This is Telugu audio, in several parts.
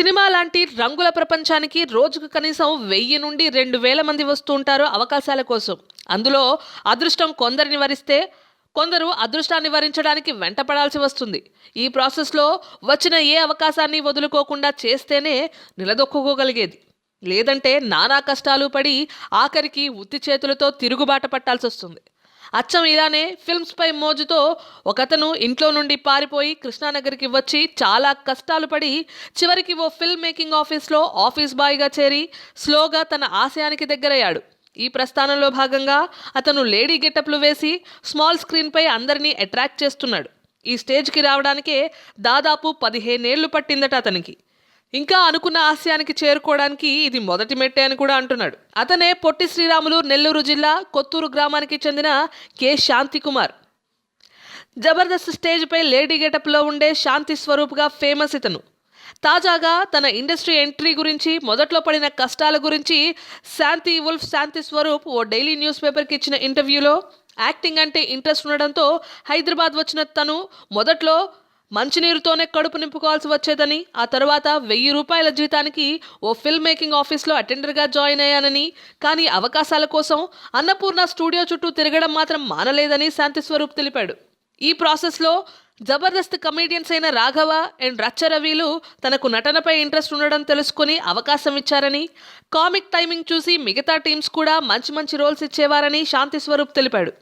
సినిమా లాంటి రంగుల ప్రపంచానికి రోజుకు కనీసం వెయ్యి నుండి రెండు వేల మంది వస్తూ ఉంటారు అవకాశాల కోసం. అందులో అదృష్టం కొందరిని వరిస్తే కొందరు అదృష్టాన్ని వరించడానికి వెంటపడాల్సి వస్తుంది. ఈ ప్రాసెస్లో వచ్చిన ఏ అవకాశాన్ని వదులుకోకుండా చేస్తేనే నిలదొక్కుకోగలిగేది. లేదంటే నానా కష్టాలు పడి ఆఖరికి ఉత్తి చేతులతో తిరుగుబాట పట్టాల్సి వస్తుంది అచ్చం ఇలానే ఫిల్మ్స్పై మోజుతో ఒకతను ఇంట్లో నుండి పారిపోయి కృష్ణానగర్కి వచ్చి చాలా కష్టాలు పడి చివరికి ఓ ఫిల్మ్ మేకింగ్ ఆఫీస్లో ఆఫీస్ బాయ్గా చేరి స్లోగా తన ఆశయానికి దగ్గరయ్యాడు. ఈ ప్రస్థానంలో భాగంగా అతను లేడీ గెటప్లు వేసి స్మాల్ స్క్రీన్పై అందరినీ అట్రాక్ట్ చేస్తున్నాడు. ఈ స్టేజ్కి రావడానికే దాదాపు పదిహేనేళ్ళు పట్టిందట అతనికి. ఇంకా అనుకున్న ఆశయానికి చేరుకోవడానికి ఇది మొదటి మెట్టే అని కూడా అంటున్నాడు. అతనే పొట్టి శ్రీరాములు నెల్లూరు జిల్లా కొత్తూరు గ్రామానికి చెందిన కె. శాంతి కుమార్ జబర్దస్త్ స్టేజ్పై లేడీ గెటప్లో ఉండే శాంతి స్వరూప్గా ఫేమస్ ఇతను. తాజాగా తన ఇండస్ట్రీ ఎంట్రీ గురించి మొదట్లో పడిన కష్టాల గురించి శాంతి ఉల్ఫ్ శాంతి స్వరూప్ ఓ డైలీ న్యూస్ పేపర్కి ఇచ్చిన ఇంటర్వ్యూలో యాక్టింగ్ అంటే ఇంట్రెస్ట్ ఉండడంతో హైదరాబాద్ వచ్చిన తను మొదట్లో మంచినీరుతోనే కడుపు నింపుకోవాల్సి వచ్చేదని ఆ తర్వాత వెయ్యి రూపాయల జీతానికి ఓ ఫిల్మ్ మేకింగ్ ఆఫీస్లో అటెండర్గా జాయిన్ అయ్యానని. కానీ అవకాశాల కోసం అన్నపూర్ణ స్టూడియో చుట్టూ తిరగడం మాత్రం మానలేదని శాంతి స్వరూప్ తెలిపాడు. ఈ ప్రాసెస్లో జబర్దస్త్ కమేడియన్స్ అయిన రాఘవ అండ్ రచ్చరవిలు తనకు నటనపై ఇంట్రెస్ట్ ఉండడం తెలుసుకుని అవకాశం ఇచ్చారని కామిక్ టైమింగ్ చూసి మిగతా టీమ్స్ కూడా మంచి మంచి రోల్స్ ఇచ్చేవారని శాంతి స్వరూప్ తెలిపాడు.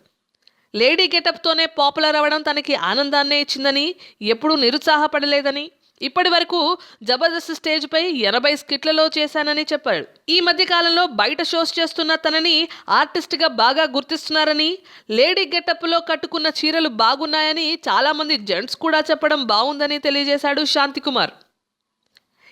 లేడీ గెటప్తోనే పాపులర్ అవ్వడం తనకి ఆనందాన్నే ఇచ్చిందని ఎప్పుడూ నిరుత్సాహపడలేదని ఇప్పటి వరకు జబర్దస్త్ స్టేజ్పై ఎనభై స్కిట్లలో చేశానని చెప్పాడు. ఈ మధ్య కాలంలో బయట షోస్ చేస్తున్న తనని ఆర్టిస్ట్గా బాగా గుర్తిస్తున్నారని లేడీ గెటప్లో కట్టుకున్న చీరలు బాగున్నాయని చాలామంది జెంట్స్ కూడా చెప్పడం బాగుందని తెలియజేశాడు శాంతికుమార్.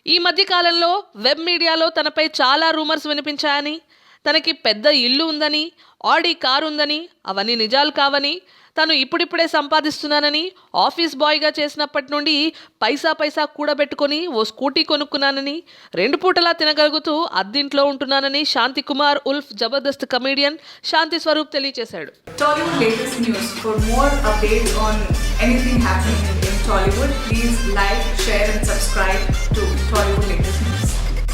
ఈ మధ్య కాలంలో వెబ్ మీడియాలో తనపై చాలా రూమర్స్ వినిపించాయని తనకి పెద్ద ఇల్లు ఉందని ఆడి కారు ఉందని అవన్నీ నిజాలు కావని తను ఇప్పుడిప్పుడే సంపాదిస్తున్నానని ఆఫీస్ బాయ్గా చేసినప్పటి నుండి పైసా పైసా కూడబెట్టుకొని ఓ స్కూటీ కొనుక్కున్నానని రెండు పూటలా తినగలుగుతూ అద్దింట్లో ఉంటున్నానని శాంతి కుమార్ ఉల్ఫ్ జబర్దస్త్ కమీడియన్ శాంతి స్వరూప్ తెలియజేశాడు anything happening in Tollywood, please like, share, and subscribe to